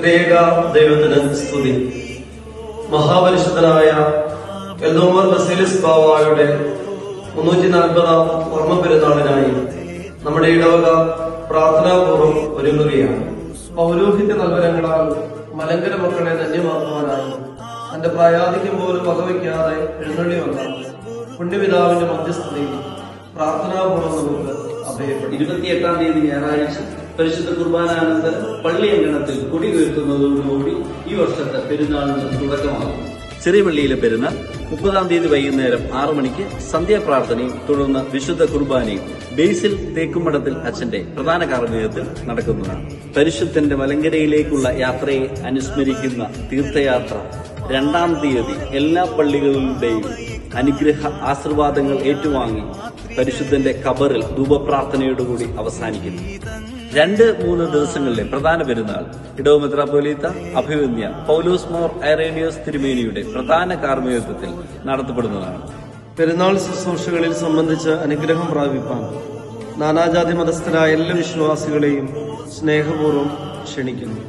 ത്രിയേക ദൈവത്തിന് സ്തുതി. മഹാപരിശുദ്ധനായ എൽദോമർ ബസീലിസ് ബാവായുടെ മുന്നൂറ്റി നാൽപ്പതാം ഓർമ്മ പെരുന്നാളിനായി നമ്മുടെ ഇടവക പ്രാർത്ഥനാപൂർവം ഒരുങ്ങുകയാണ്. പൗരോഹിത്യ നൽവരങ്ങളാൽ മലങ്കര മക്കളെ ധന്യമാക്കുവാനായി തന്റെ പ്രായാധിക്യം പോലും വകവയ്ക്കാതെ എഴുന്നള്ളി വന്ന പുണ്യപിതാവിന്റെ മധ്യസ്ഥതയിൽ പ്രാർത്ഥനാപൂർവം നമുക്ക് അഭയപ്പെടും. ഇരുപത്തിയെട്ടാം തീയതി ഞായറാഴ്ച പരിശുദ്ധ കുർബാനാനന്തരം പള്ളി അങ്കണത്തിൽ കൊടികയറ്റുന്നതോടുകൂടി ഈ വർഷത്തെ പെരുന്നാളിന് തുടക്കമാകും. ചെറിയ പള്ളിയിലെ പെരുന്നാൾ മുപ്പതാം തീയതി വൈകുന്നേരം ആറു മണിക്ക് സന്ധ്യാപ്രാർത്ഥനയും തുടർന്ന് വിശുദ്ധ കുർബാനയും ബേസിൽ തേക്കുമഠത്തിൽ അച്ഛന്റെ പ്രധാന കാർമ്മികത്തിൽ നടക്കുന്നതാണ്. പരിശുദ്ധന്റെ മലങ്കരയിലേക്കുള്ള യാത്രയെ അനുസ്മരിക്കുന്ന തീർത്ഥയാത്ര രണ്ടാം തീയതി എല്ലാ പള്ളികളുടെയും അനുഗ്രഹ ആശീർവാദങ്ങൾ ഏറ്റുവാങ്ങി പരിശുദ്ധന്റെ കബറിൽ ധൂപപ്രാർത്ഥനയോടുകൂടി അവസാനിക്കുന്നു. രണ്ട് മൂന്ന് ദിവസങ്ങളിലെ പ്രധാന പെരുന്നാൾ. ഇടവ പോലീത്ത അഭിവന്യ പൗലോസ് മോർ ഐറേനിയോസ് തിരുമേനിയുടെ പ്രധാന കാർമ്മികത്വത്തിൽ നടത്തപ്പെടുന്നതാണ്. പെരുന്നാൾ ശുശ്രൂഷകളിൽ സംബന്ധിച്ച് അനുഗ്രഹം പ്രാപിപ്പാൻ നാനാജാതി മതസ്ഥരായ എല്ലാ വിശ്വാസികളെയും സ്നേഹപൂർവം ക്ഷണിക്കുന്നു.